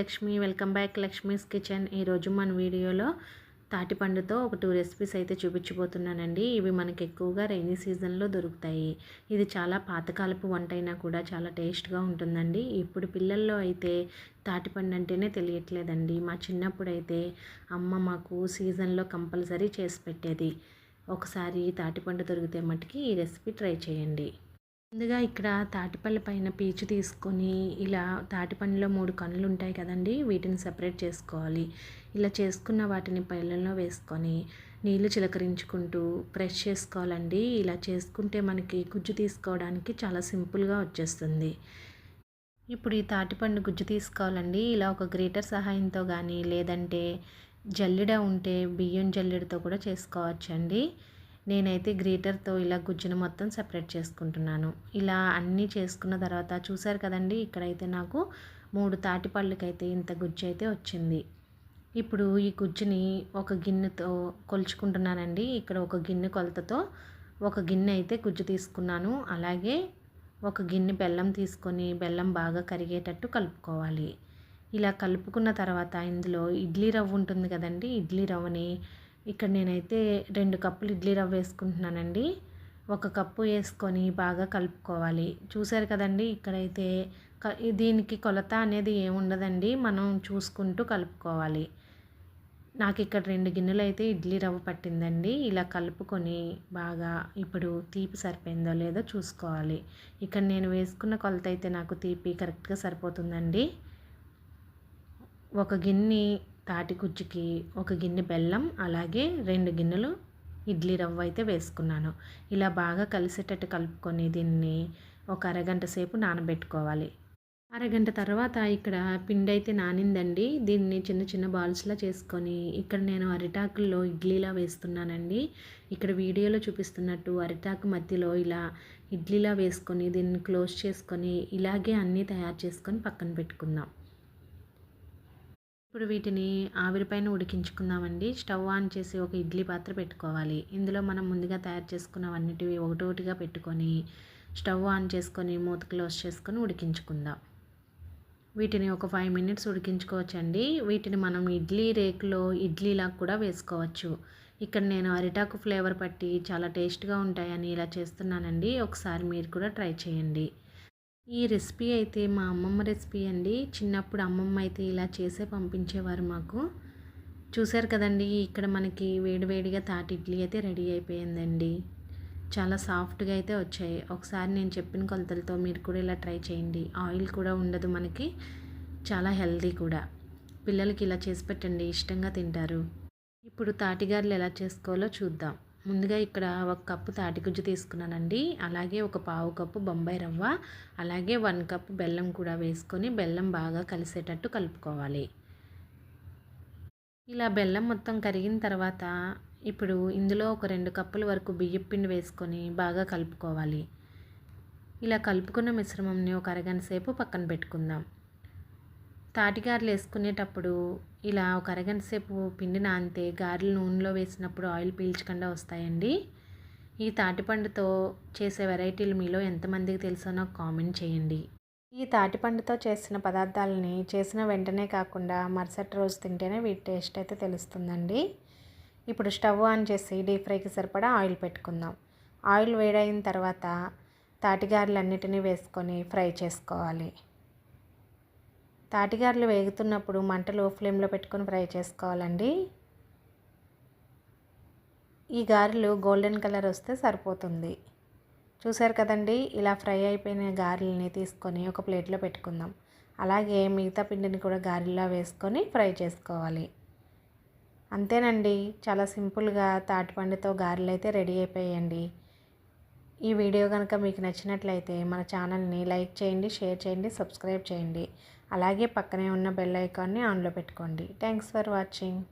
Lakshmi welcome back Lakshmi's kitchen. ఈరోజు మన వీడియోలో తాటిపండుతో ఒక టూ రెసిపీస్ అయితే చూపించబోతున్నానండి. ఇవి మనకి ఎక్కువగా రైనీ సీజన్లో దొరుకుతాయి. ఇది చాలా పాతకాలపు వంట అయినా కూడా చాలా టేస్ట్గా ఉంటుందండి. ఇప్పుడు పిల్లల్లో అయితే తాటిపండు అంటేనే తెలియట్లేదండి. మా చిన్నప్పుడు అయితే అమ్మ మాకు సీజన్లో కంపల్సరీ చేసి పెట్టేది. ఒకసారి తాటిపండు దొరికితే మట్టుకి ఈ రెసిపీ ట్రై చేయండి. ముందుగా ఇక్కడ తాటిపల్లి పైన పీచు తీసుకొని ఇలా తాటిపండులో మూడు కన్నులు ఉంటాయి కదండి వీటిని సపరేట్ చేసుకోవాలి. ఇలా చేసుకున్న వాటిని పళ్ళల్లో వేసుకొని నీళ్ళు చిలకరించుకుంటూ ప్రెష్ చేసుకోవాలండి. ఇలా చేసుకుంటే మనకి గుజ్జు తీసుకోవడానికి చాలా సింపుల్గా వచ్చేస్తుంది. ఇప్పుడు ఈ తాటిపండు గుజ్జు తీసుకోవాలండి. ఇలా ఒక గ్రేటర్ సహాయంతో కానీ లేదంటే జల్లెడ ఉంటే బియ్యం జల్లెడతో కూడా చేసుకోవచ్చండి. నేనైతే గ్రీటర్తో ఇలా గుజ్జును మొత్తం సెపరేట్ చేసుకుంటున్నాను. ఇలా అన్నీ చేసుకున్న తర్వాత చూసారు కదండి ఇక్కడైతే నాకు మూడు తాటి పళ్ళకైతే ఇంత గుజ్జు అయితే వచ్చింది. ఇప్పుడు ఈ గుజ్జుని ఒక గిన్నెతో కొలుచుకుంటున్నానండి. ఇక్కడ ఒక గిన్నె కొలతతో ఒక గిన్నె అయితే గుజ్జు తీసుకున్నాను. అలాగే ఒక గిన్నె బెల్లం తీసుకొని బెల్లం బాగా కరిగేటట్టు కలుపుకోవాలి. ఇలా కలుపుకున్న తర్వాత ఇందులో ఇడ్లీ రవ్వ ఉంటుంది కదండి ఇడ్లీ రవ్వని ఇక్కడ నేనైతే రెండు కప్పులు ఇడ్లీ రవ్వ వేసుకుంటున్నానండి. ఒక కప్పు వేసుకొని బాగా కలుపుకోవాలి. చూసారు కదండి ఇక్కడైతే దీనికి కొలత అనేది ఏముండదండి మనం చూసుకుంటూ కలుపుకోవాలి. నాకు ఇక్కడ రెండు గిన్నెలు అయితే ఇడ్లీ రవ్వ పట్టిందండి. ఇలా కలుపుకొని బాగా ఇప్పుడు తీపి సరిపోయిందో లేదో చూసుకోవాలి. ఇక్కడ నేను వేసుకున్న కొలత అయితే నాకు తీపి కరెక్ట్గా సరిపోతుందండి. ఒక గిన్నె తాటికుజ్జుకి ఒక గిన్నె బెల్లం అలాగే రెండు గిన్నెలు ఇడ్లీ రవ్వ అయితే వేసుకున్నాను. ఇలా బాగా కలిసేటట్టు కలుపుకొని దీన్ని ఒక అరగంట సేపు నానబెట్టుకోవాలి. అరగంట తర్వాత ఇక్కడ పిండి అయితే నానిందండి. దీన్ని చిన్న చిన్న బాల్స్లా చేసుకొని ఇక్కడ నేను అరిటాకుల్లో ఇడ్లీలా వేస్తున్నానండి. ఇక్కడ వీడియోలో చూపిస్తున్నట్టు అరిటాకు మధ్యలో ఇలా ఇడ్లీలా వేసుకొని దీన్ని క్లోజ్ చేసుకొని ఇలాగే అన్నీ తయారు చేసుకొని పక్కన పెట్టుకుందాం. ఇప్పుడు వీటిని ఆవిరిపైన ఉడికించుకుందామండి. స్టవ్ ఆన్ చేసి ఒక ఇడ్లీ పాత్ర పెట్టుకోవాలి. ఇందులో మనం ముందుగా తయారు చేసుకున్నవన్నిటివి ఒకటోటిగా పెట్టుకొని స్టవ్ ఆన్ చేసుకొని మూత క్లోజ్ చేసుకొని ఉడికించుకుందాం. వీటిని ఒక ఫైవ్ మినిట్స్ ఉడికించుకోవచ్చండి. వీటిని మనం ఇడ్లీ రేకులో ఇడ్లీలా కూడా వేసుకోవచ్చు. ఇక్కడ నేను అరిటాకు ఫ్లేవర్ పట్టి చాలా టేస్ట్గా ఉంటాయని ఇలా చేస్తున్నానండి. ఒకసారి మీరు కూడా ట్రై చేయండి. ఈ రెసిపీ అయితే మా అమ్మమ్మ రెసిపీ అండి. చిన్నప్పుడు అమ్మమ్మ అయితే ఇలా చేసే పంపించేవారు మాకు. చూసారు కదండి ఇక్కడ మనకి వేడివేడిగా తాటి ఇడ్లీ అయితే రెడీ అయిపోయిందండి. చాలా సాఫ్ట్గా అయితే వచ్చాయి. ఒకసారి నేను చెప్పిన కొలతలతో మీరు కూడా ఇలా ట్రై చేయండి. ఆయిల్ కూడా ఉండదు మనకి. చాలా హెల్దీ కూడా. పిల్లలకి ఇలా చేసి పెట్టండి ఇష్టంగా తింటారు. ఇప్పుడు తాటిగారులు ఎలా చేసుకోవాలో చూద్దాం. ముందుగా ఇక్కడ ఒక కప్పు తాటిగుజ్జు తీసుకున్నానండి. అలాగే ఒక పావు కప్పు బొంబాయి రవ్వ అలాగే వన్ కప్ బెల్లం కూడా వేసుకొని బెల్లం బాగా కలిసేటట్టు కలుపుకోవాలి. ఇలా బెల్లం మొత్తం కరిగిన తర్వాత ఇప్పుడు ఇందులో ఒక రెండు కప్పుల వరకు బియ్యం పిండి వేసుకొని బాగా కలుపుకోవాలి. ఇలా కలుపుకున్న మిశ్రమంని ఒక అరగంట సేపు పక్కన పెట్టుకుందాం. తాటిగారులు వేసుకునేటప్పుడు ఇలా ఒక అరగంట సేపు పిండి నానితే గారెలు నూనెలో వేసినప్పుడు ఆయిల్ పీల్చకుండా వస్తాయండి. ఈ తాటిపండుతో చేసే వెరైటీలు మీలో ఎంతమందికి తెలుసో నాకు కామెంట్ చేయండి. ఈ తాటిపండుతో చేసిన పదార్థాలని చేసిన వెంటనే కాకుండా మరుసటి రోజు తింటేనే వీటి టేస్ట్ అయితే తెలుస్తుందండి. ఇప్పుడు స్టవ్ ఆన్ చేసి డీప్ ఫ్రైకి సరిపడా ఆయిల్ పెట్టుకుందాం. ఆయిల్ వేడైన తర్వాత తాటిగారులన్నిటినీ వేసుకొని ఫ్రై చేసుకోవాలి. తాటిగారులు వేగుతున్నప్పుడు మంటలు ఫ్లేమ్లో పెట్టుకొని ఫ్రై చేసుకోవాలండి. ఈ గారెలు గోల్డెన్ కలర్ వస్తే సరిపోతుంది. చూసారు కదండి ఇలా ఫ్రై అయిపోయిన గారెలని తీసుకొని ఒక ప్లేట్లో పెట్టుకుందాం. అలాగే మిగతా పిండిని కూడా గారెలా వేసుకొని ఫ్రై చేసుకోవాలి. అంతేనండి చాలా సింపుల్గా తాటిపండుతో గారెలు అయితే రెడీ అయిపోయాయండి. ఈ వీడియో కనుక మీకు నచ్చినట్లయితే మన ఛానల్ని లైక్ చేయండి షేర్ చేయండి సబ్స్క్రైబ్ చేయండి. అలాగే పక్కనే ఉన్న బెల్ ఐకాన్ని ఆన్లో పెట్టుకోండి. Thanks for watching